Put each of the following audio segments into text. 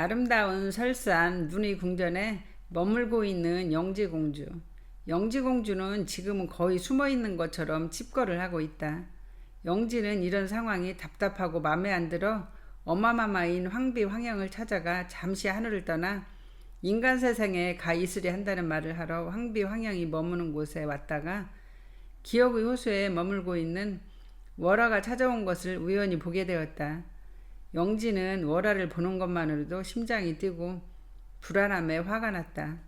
아름다운 설산 눈의 궁전에 머물고 있는 영지공주. 영지공주는 지금은 거의 숨어 있는 것처럼 칩거를 하고 있다. 영지는 이런 상황이 답답하고 마음에 안 들어 어마마마인 황비 황영을 찾아가 잠시 하늘을 떠나 인간 세상에 가 있으리 한다는 말을 하러 황비 황영이 머무는 곳에 왔다가 기억의 호수에 머물고 있는 월화가 찾아온 것을 우연히 보게 되었다. 영지는 월화를 보는 것만으로도 심장이 뛰고 불안함에 화가 났다.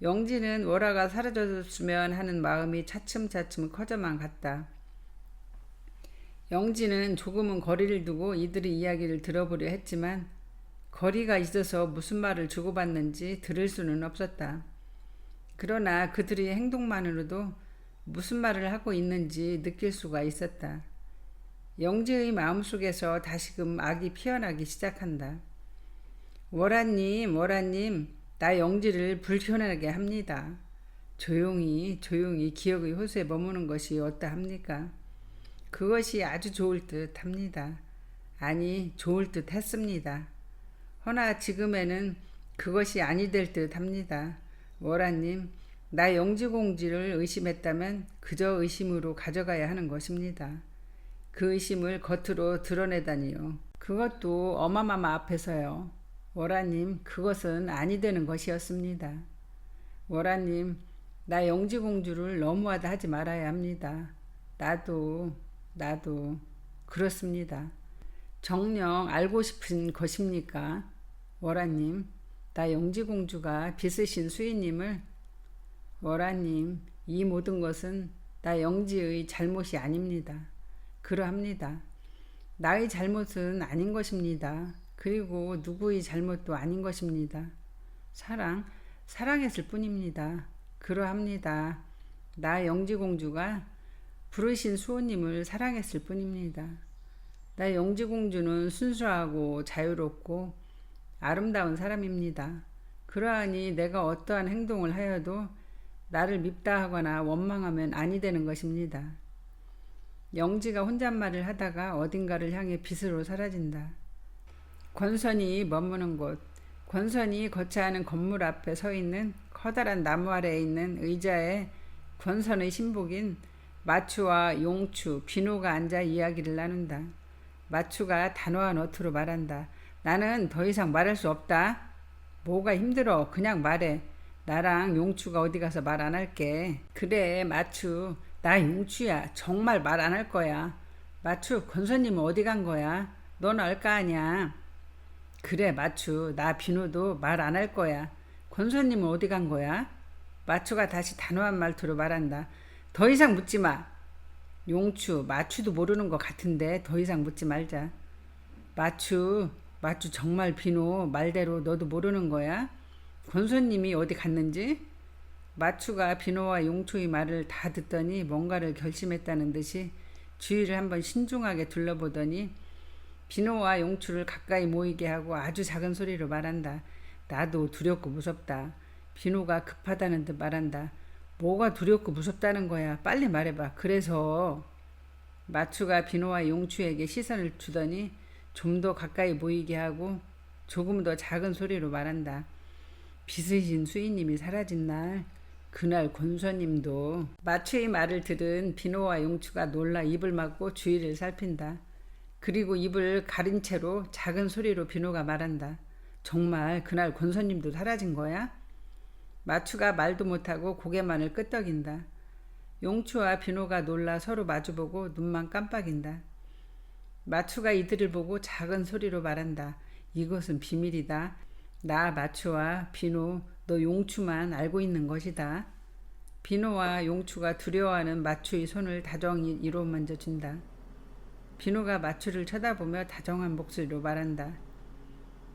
영지는 월화가 사라졌으면 하는 마음이 차츰차츰 커져만 갔다. 영지는 조금은 거리를 두고 이들의 이야기를 들어보려 했지만 거리가 있어서 무슨 말을 주고받는지 들을 수는 없었다. 그러나 그들의 행동만으로도 무슨 말을 하고 있는지 느낄 수가 있었다. 영지의 마음속에서 다시금 악이 피어나기 시작한다. 월아님, 월아님, 나 영지를 불편하게 합니다. 조용히, 조용히 기억의 호수에 머무는 것이 어떠합니까? 그것이 아주 좋을 듯 합니다. 아니, 좋을 듯 했습니다. 허나 지금에는 그것이 아니 될 듯 합니다. 월아님, 나 영지공지를 의심했다면 그저 의심으로 가져가야 하는 것입니다. 그 의심을 겉으로 드러내다니요. 그것도 어마마마 앞에서요. 월아님, 그것은 아니 되는 것이었습니다. 월아님, 나 영지공주를 너무하다 하지 말아야 합니다. 나도, 나도, 그렇습니다. 정녕 알고 싶은 것입니까? 월아님, 나 영지공주가 빚으신 수인님을 월아님, 이 모든 것은 나 영지의 잘못이 아닙니다. 그러합니다. 나의 잘못은 아닌 것입니다. 그리고 누구의 잘못도 아닌 것입니다. 사랑, 사랑했을 뿐입니다. 그러합니다. 나 영지공주가 부르신 수호님을 사랑했을 뿐입니다. 나 영지공주는 순수하고 자유롭고 아름다운 사람입니다. 그러하니 내가 어떠한 행동을 하여도 나를 밉다 하거나 원망하면 아니 되는 것입니다. 영지가 혼잣말을 하다가 어딘가를 향해 빛으로 사라진다. 권선이 머무는 곳. 권선이 거처하는 건물 앞에 서 있는 커다란 나무 아래에 있는 의자에 권선의 신복인 마추와 용추, 비노가 앉아 이야기를 나눈다. 마추가 단호한 어투로 말한다. 나는 더 이상 말할 수 없다. 뭐가 힘들어. 그냥 말해. 나랑 용추가 어디 가서 말 안 할게. 그래, 마추. 나 용추야. 정말 말 안 할 거야. 마추, 권선님은 어디 간 거야? 넌 알 거 아니야. 그래, 마추. 나 비누도 말 안 할 거야. 권선님은 어디 간 거야? 마추가 다시 단호한 말투로 말한다. 더 이상 묻지 마. 용추, 마추도 모르는 것 같은데 더 이상 묻지 말자. 마추, 마추 정말 비누 말대로 너도 모르는 거야? 권선님이 어디 갔는지? 마추가 비노와 용초의 말을 다 듣더니 뭔가를 결심했다는 듯이 주위를 한번 신중하게 둘러보더니 비노와 용추를 가까이 모이게 하고 아주 작은 소리로 말한다. 나도 두렵고 무섭다. 비노가 급하다는 듯 말한다. 뭐가 두렵고 무섭다는 거야. 빨리 말해봐. 그래서 마추가 비노와 용추에게 시선을 주더니 좀 더 가까이 모이게 하고 조금 더 작은 소리로 말한다. 비스신 수인님이 사라진 날 그날 권서님도 마추의 말을 들은 비노와 용추가 놀라 입을 막고 주위를 살핀다. 그리고 입을 가린 채로 작은 소리로 비노가 말한다. 정말 그날 권서님도 사라진 거야? 마추가 말도 못하고 고개만을 끄덕인다. 용추와 비노가 놀라 서로 마주보고 눈만 깜빡인다. 마추가 이들을 보고 작은 소리로 말한다. 이것은 비밀이다. 나 마추와 비노 너 용추만 알고 있는 것이다. 비노와 용추가 두려워하는 마추의 손을 다정히 이로 만져준다. 비노가 마추를 쳐다보며 다정한 목소리로 말한다.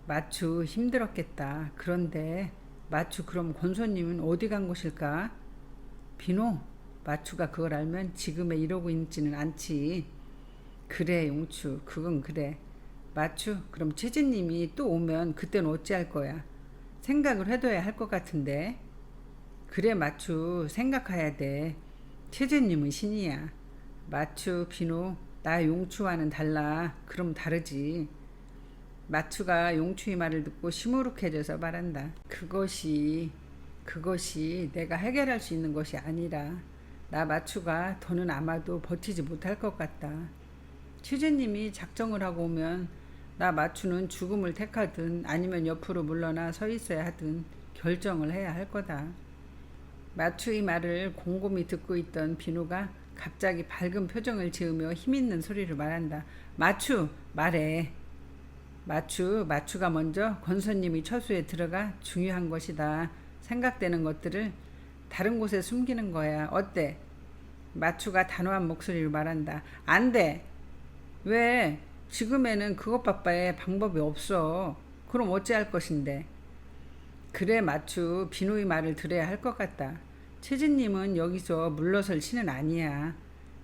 마추 힘들었겠다. 그런데 마추 그럼 권소님은 어디 간 것일까? 비노 마추가 그걸 알면 지금에 이러고 있지는 않지. 그래 용추 그건 그래. 마추 그럼 채진님이 또 오면 그땐 어찌할 거야? 생각을 해둬야 할 것 같은데. 그래 마추 생각해야 돼. 최재님은 신이야. 마추 비노 나 용추와는 달라. 그럼 다르지. 마추가 용추의 말을 듣고 시무룩해져서 말한다. 그것이 그것이 내가 해결할 수 있는 것이 아니라 나 마추가 더는 아마도 버티지 못할 것 같다. 취재님이 작정을 하고 오면 나 마추는 죽음을 택하든 아니면 옆으로 물러나 서 있어야 하든 결정을 해야 할 거다. 마추의 말을 곰곰이 듣고 있던 비누가 갑자기 밝은 표정을 지으며 힘있는 소리로 말한다. 마추 말해. 마추 마추가 먼저 권선님이 처수에 들어가 중요한 것이다. 생각되는 것들을 다른 곳에 숨기는 거야. 어때? 마추가 단호한 목소리로 말한다. 안 돼. 왜? 지금에는 그것밖에 방법이 없어. 그럼 어찌할 것인데? 그래 마추 비누의 말을 들어야 할 것 같다. 채진님은 여기서 물러설 신은 아니야.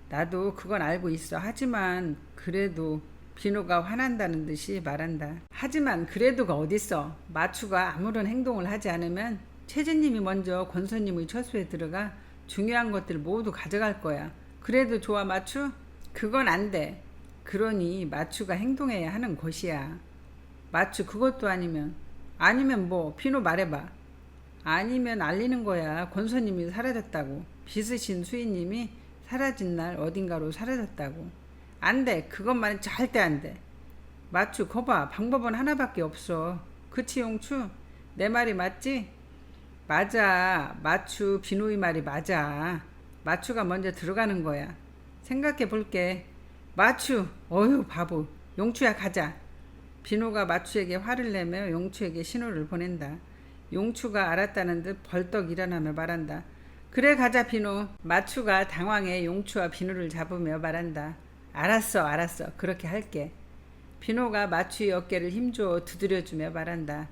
나도 그건 알고 있어. 하지만 그래도 비누가 화난다는 듯이 말한다. 하지만 그래도가 어딨어. 마추가 아무런 행동을 하지 않으면 채진님이 먼저 권선님의 처수에 들어가 중요한 것들 모두 가져갈 거야. 그래도 좋아 마추? 그건 안 돼. 그러니 마추가 행동해야 하는 것이야. 마추 그것도 아니면 아니면 뭐 비누 말해봐. 아니면 알리는 거야. 권선님이 사라졌다고. 빚으신 수인님이 사라진 날 어딘가로 사라졌다고. 안 돼. 그것만 절대 안 돼. 마추 거봐. 방법은 하나밖에 없어. 그치 용추? 내 말이 맞지? 맞아. 마추 비누의 말이 맞아. 마추가 먼저 들어가는 거야. 생각해 볼게. 마추. 어휴 바보. 용추야 가자. 비누가 마추에게 화를 내며 용추에게 신호를 보낸다. 용추가 알았다는 듯 벌떡 일어나며 말한다. 그래 가자 비누. 마추가 당황해 용추와 비누를 잡으며 말한다. 알았어 알았어 그렇게 할게. 비누가 마추의 어깨를 힘줘 두드려주며 말한다.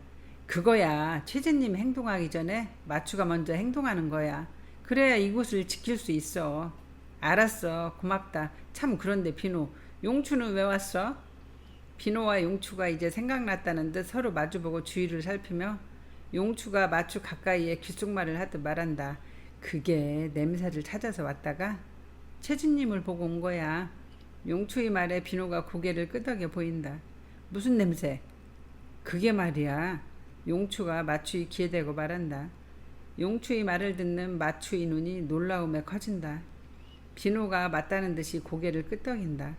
그거야 최재님 행동하기 전에 마추가 먼저 행동하는 거야. 그래야 이곳을 지킬 수 있어. 알았어 고맙다. 참 그런데 비누 용추는 왜 왔어? 비노와 용추가 이제 생각났다는 듯 서로 마주보고 주위를 살피며 용추가 마추 가까이에 귓속말을 하듯 말한다. 그게 냄새를 찾아서 왔다가 채진님을 보고 온 거야. 용추의 말에 비노가 고개를 끄덕여 보인다. 무슨 냄새? 그게 말이야. 용추가 마추의 귀에 대고 말한다. 용추의 말을 듣는 마추의 눈이 놀라움에 커진다. 비노가 맞다는 듯이 고개를 끄덕인다.